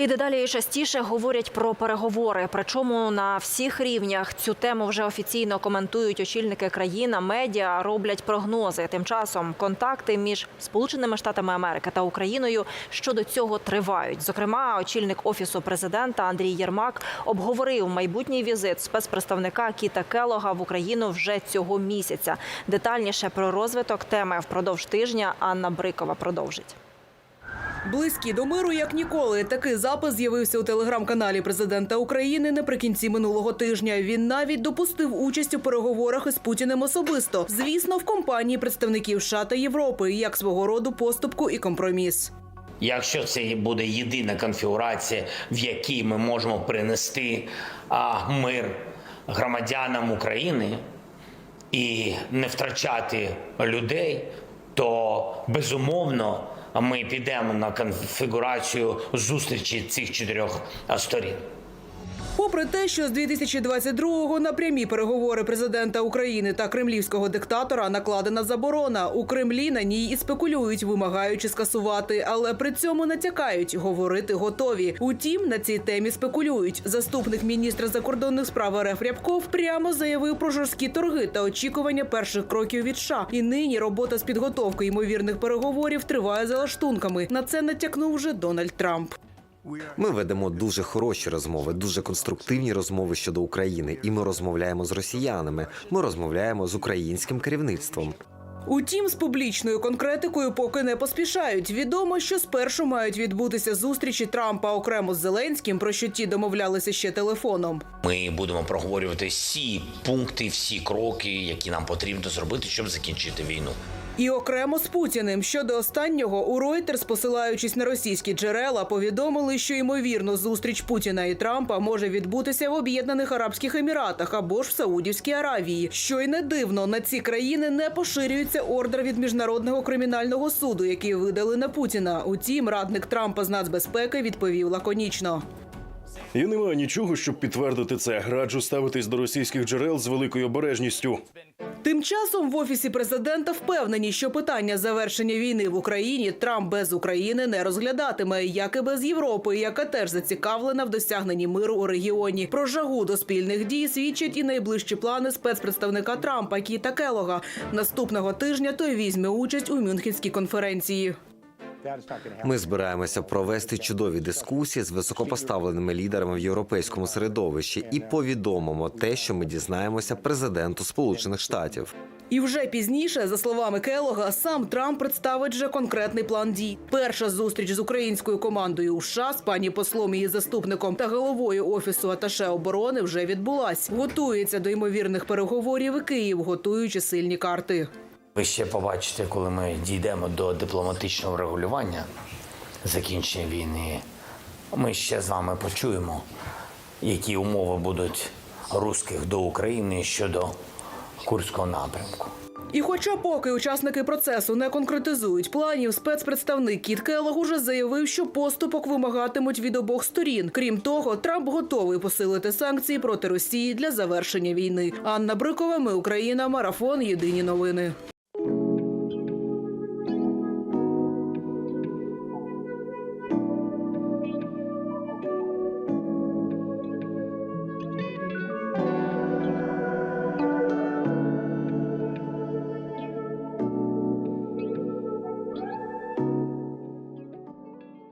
І дедалі частіше говорять про переговори. Причому на всіх рівнях цю тему вже офіційно коментують очільники країн, медіа роблять прогнози. Тим часом контакти між Сполученими Штатами Америки та Україною щодо цього тривають. Зокрема, очільник офісу президента Андрій Єрмак обговорив майбутній візит спецпредставника Кіта Келога в Україну вже цього місяця. Детальніше про розвиток теми впродовж тижня Анна Брикова продовжить. Близькі до миру як ніколи. Такий запис з'явився у телеграм-каналі президента України наприкінці минулого тижня. Він навіть допустив участь у переговорах із Путіним особисто. Звісно, в компанії представників США та Європи як свого роду поступку і компроміс. Якщо це буде єдина конфігурація, в якій ми можемо принести а, мир громадянам України і не втрачати людей, то безумовно ми підемо на конфігурацію зустрічі цих чотирьох сторін. Попри те, що з 2022-го на прямі переговори президента України та кремлівського диктатора накладена заборона. У Кремлі на ній і спекулюють, вимагаючи скасувати, але при цьому натякають, говорити готові. Утім, на цій темі спекулюють. Заступник міністра закордонних справ РФ Рябков прямо заявив про жорсткі торги та очікування перших кроків від США. І нині робота з підготовки ймовірних переговорів триває за лаштунками. На це натякнув вже Дональд Трамп. Ми ведемо дуже хороші розмови, дуже конструктивні розмови щодо України, і ми розмовляємо з росіянами. Ми розмовляємо з українським керівництвом. Утім, з публічною конкретикою поки не поспішають. Відомо, що спершу мають відбутися зустрічі Трампа окремо з Зеленським, про що ті домовлялися ще телефоном. Ми будемо проговорювати всі пункти, всі кроки, які нам потрібно зробити, щоб закінчити війну. І окремо з Путіним щодо останнього у Reuters, посилаючись на російські джерела, повідомили, що ймовірно зустріч Путіна і Трампа може відбутися в Об'єднаних Арабських Еміратах або ж в Саудівській Аравії. Що й не дивно, на ці країни не поширюється ордер від міжнародного кримінального суду, який видали на Путіна. Утім, радник Трампа з нацбезпеки відповів лаконічно. І немає нічого, щоб підтвердити це. Раджу ставитись до російських джерел з великою обережністю. Тим часом в офісі президента впевнені, що питання завершення війни в Україні Трамп без України не розглядатиме, як і без Європи, яка теж зацікавлена в досягненні миру у регіоні. Про жагу до спільних дій свідчать і найближчі плани спецпредставника Трампа Кіта Келога. Наступного тижня той візьме участь у Мюнхенській конференції. Ми збираємося провести чудові дискусії з високопоставленими лідерами в європейському середовищі і повідомимо те, що ми дізнаємося президенту Сполучених Штатів. І вже пізніше, за словами Келога, сам Трамп представить вже конкретний план дій. Перша зустріч з українською командою у США з пані послом її заступником та головою офісу аташе оборони вже відбулась. Готується до ймовірних переговорів і Київ, готуючи сильні карти. Ви ще побачите, коли ми дійдемо до дипломатичного регулювання закінчення війни. Ми ще з вами почуємо, які умови будуть русських до України щодо Курського напрямку. І хоча поки учасники процесу не конкретизують планів, спецпредставник Кіт Келлог уже заявив, що поступок вимагатимуть від обох сторін. Крім того, Трамп готовий посилити санкції проти Росії для завершення війни. Анна Брикова, ми Україна, марафон. Єдині новини.